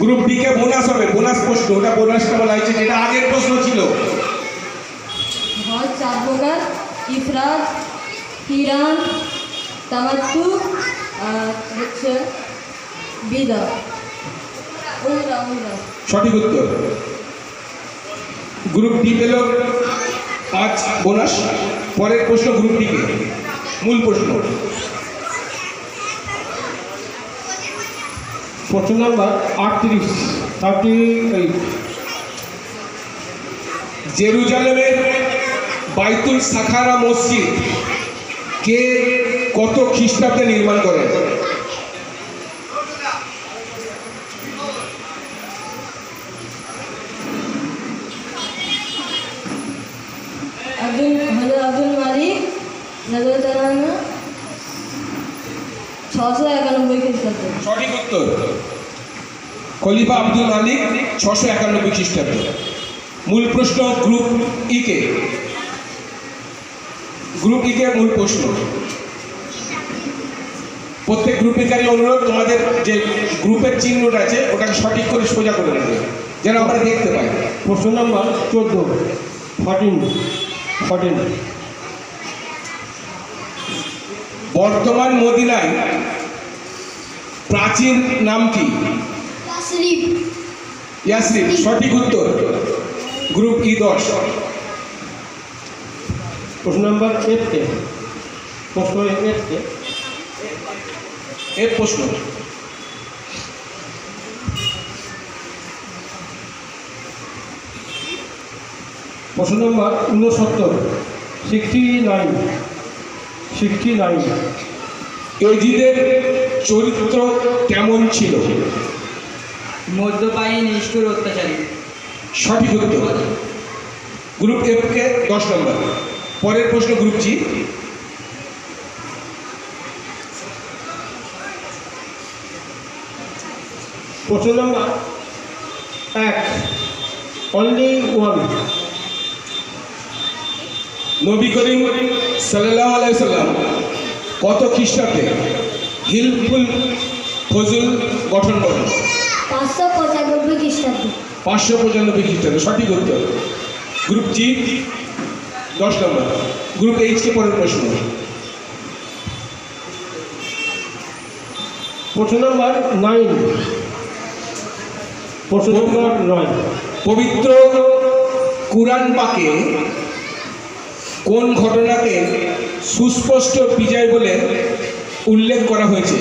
Group D কে bonus হবে bonus প্রশ্ন ওটা বোনাসটা বলা হয়েছে যেটা আগের প্রশ্ন ছিল। হজ চার প্রকার ইফরাজ কিরান তামাত্তু আর হচ্ছে বিদা। সঠিক উত্তর। গ্রুপ ডি পেল পাঁচ বোনাস পরের প্রশ্ন গ্রুপ ডি কে। মূল প্রশ্ন। প্রশ্ন নাম্বার আটত্রিশ। থার্টি জেরুজালেমের বাইতুল সাখারা মসজিদ কে কত খ্রিস্টাব্দে নির্মাণ করেন আব্দুল হজরত আব্দুল মালিক নজর তালানা ছশো একানব্বই সঠিক উত্তর। খলিফা আব্দুল মালিক ছশো একানব্বই খ্রিস্টাব্দ। মূল প্রশ্ন গ্রুপ ই কে? গ্রুপ ই কে মূল প্রশ্ন। প্রত্যেক গ্রুপিকারী অনুরোধ, তোমাদের যে গ্রুপের চিহ্নটা আছে, ওটাকে সঠিক করে সোজা করে নেবে, যেন আমরা দেখতে পাই। প্রশ্ন নাম্বার চোদ্দ। ফর্টিন। ফর্টিন। বর্তমান মদিনায় প্রাচীন নাম কি? ইয়াসরিফ। সঠিক উত্তর। গ্রুপ ই দশ। প্রশ্ন নাম্বার এইটকে প্রশ্ন এইটকে এর প্রশ্ন। প্রশ্ন নম্বর ঊনসত্তর। সিক্সটি নাইন সিক্সটি নাইন এজিদের চরিত্র কেমন ছিল? মদ্যপায়ী নিষ্ঠুর অত্যাচারী। সঠিক উত্তর। গ্রুপ এফ কে দশ নম্বর। পরের প্রশ্ন গ্রুপ জি প্রশ্ন নাম্বার এক। অনলি ওয়ান নবী করিম সাল্লাহ আলাইসাল্লাম কত খ্রিস্টাব্দে হিলফুল ফজুল গঠন করেন? পাঁচশো পঁচানব্বই খ্রিস্টাব্দ। পাঁচশো পঁচানব্বই খ্রিস্টাব্দে সঠিক উত্তর। গ্রুপ জি দশ নম্বর। গ্রুপ এইচ কে পরের প্রশ্ন। প্রশ্ন নম্বর নাইন। প্রশ্ন নাম্বার নয়। পবিত্র কুরআন পাকে কোন ঘটনাকে সুস্পষ্ট বিজয় বলে উল্লেখ করা হয়েছে?